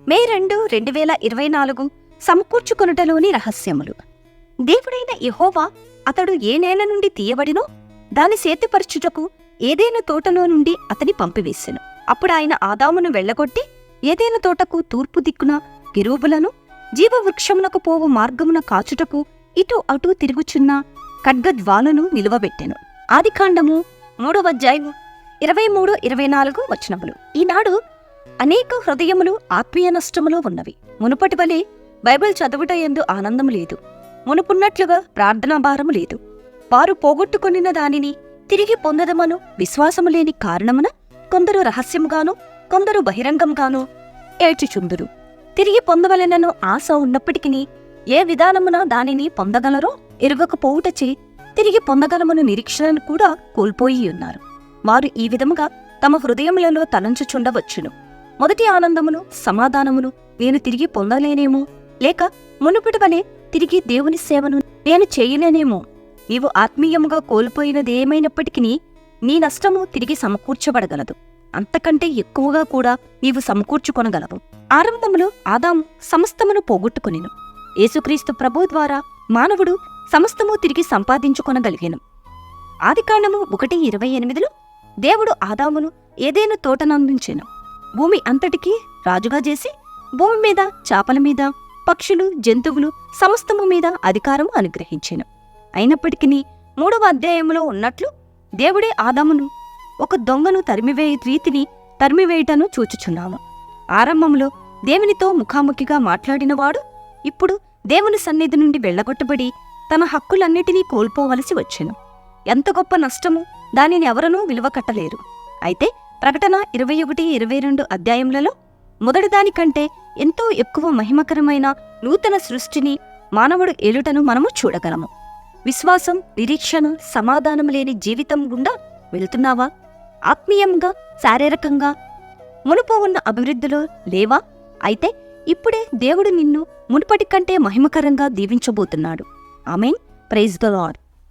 మే రెండు రెండు వేల ఇరవై నాలుగు సమకూర్చుకొనుటలోని రహస్యములు. దేవుడైన యహోవా అతడు ఏ నేల నుండి తీయబడినో దాని సేతుపరచుటకు ఏదైనా తోటలో నుండి అతని పంపివేసెను. అప్పుడు ఆయన ఆదామును వెళ్ళగొట్టి ఏదైనా తోటకు తూర్పు దిక్కున గిరూబులను జీవవృక్షమునకు పోవు మార్గమున కాచుటకు ఇటు అటు తిరుగుచున్న ఖడ్గద్వాలను నిలువబెట్టెను. ఆదికాండము మూడవ అధ్యాయము ఇరవై మూడు ఇరవై నాలుగు వచనములు. ఈనాడు అనేక హృదయములు ఆత్మీయ నష్టములు ఉన్నవి. మునుపటి వలె బైబిల్ చదువుట ఎందు ఆనందం లేదు. మునుపున్నట్లుగా ప్రార్థనా భారం లేదు. వారు పోగొట్టుకొనిన దానిని తిరిగి పొందదమను విశ్వాసము లేని కారణమున కొందరు రహస్యముగాను కొందరు బహిరంగంగాను ఏడ్చిచుందురు. తిరిగి పొందవలెనను ఆశ ఉన్నప్పటికీ ఏ విధానమున దానిని పొందగలరో ఎరుగకపోవుటచే తిరిగి పొందగలమను నిరీక్షణను కూడా కోల్పోయి ఉన్నారు వారు ఈ విధముగా తమ హృదయములలో తలంచుచుండవచ్చును. మొదటి ఆనందమును సమాధానమును నేను తిరిగి పొందలేనేమో. లేక మునుపటి వలె తిరిగి దేవుని సేవను నేను చేయలేనేమో. నీవు ఆత్మీయముగా కోల్పోయినదేమైనప్పటికీ నీ నష్టము తిరిగి సమకూర్చబడగలదు. అంతకంటే ఎక్కువగా కూడా నీవు సమకూర్చుకొనగలవు. ఆరంభములో ఆదాము సమస్తమును పోగొట్టుకునిను. యేసుక్రీస్తు ప్రభు ద్వారా మానవుడు సమస్తము తిరిగి సంపాదించుకొనగలిగాను. ఆదికాండము ఒకటి ఇరవై ఎనిమిదిలో దేవుడు ఆదామును ఏదేను తోటనందించెను. భూమి అంతటికీ రాజుగా చేసి భూమి మీద చేపల మీద పక్షులు జంతువులు సమస్తము మీద అధికారము అనుగ్రహించెను. అయినప్పటికీ మూడవ అధ్యాయములో ఉన్నట్లు దేవుడే ఆదామును ఒక దొంగను తరిమివేయ రీతిని తరిమివేయటను చూచుచున్నాము. ఆరంభంలో దేవునితో ముఖాముఖిగా మాట్లాడినవాడు ఇప్పుడు దేవుని సన్నిధి నుండి వెళ్ళగొట్టబడి తన హక్కులన్నిటినీ కోల్పోవలసి వచ్చెను. ఎంత గొప్ప నష్టము దానిని ఎవరనూ విలువ కట్టలేరు. అయితే ప్రకటన ఇరవై ఒకటి ఇరవై రెండు అధ్యాయములలో మొదటిదానికంటే ఎంతో ఎక్కువ మహిమకరమైన నూతన సృష్టిని మానవుడు ఏలుటను మనము చూడగలము. విశ్వాసం నిరీక్షణ సమాధానం లేని జీవితం గుండా వెళ్తున్నావా? ఆత్మీయంగా శారీరకంగా మునుపు ఉన్న అభివృద్ధిలో లేవా? అయితే ఇప్పుడే దేవుడు నిన్ను మునుపటి కంటే మహిమకరంగా దీవించబోతున్నాడు. ఆమెన్. Praise the lord.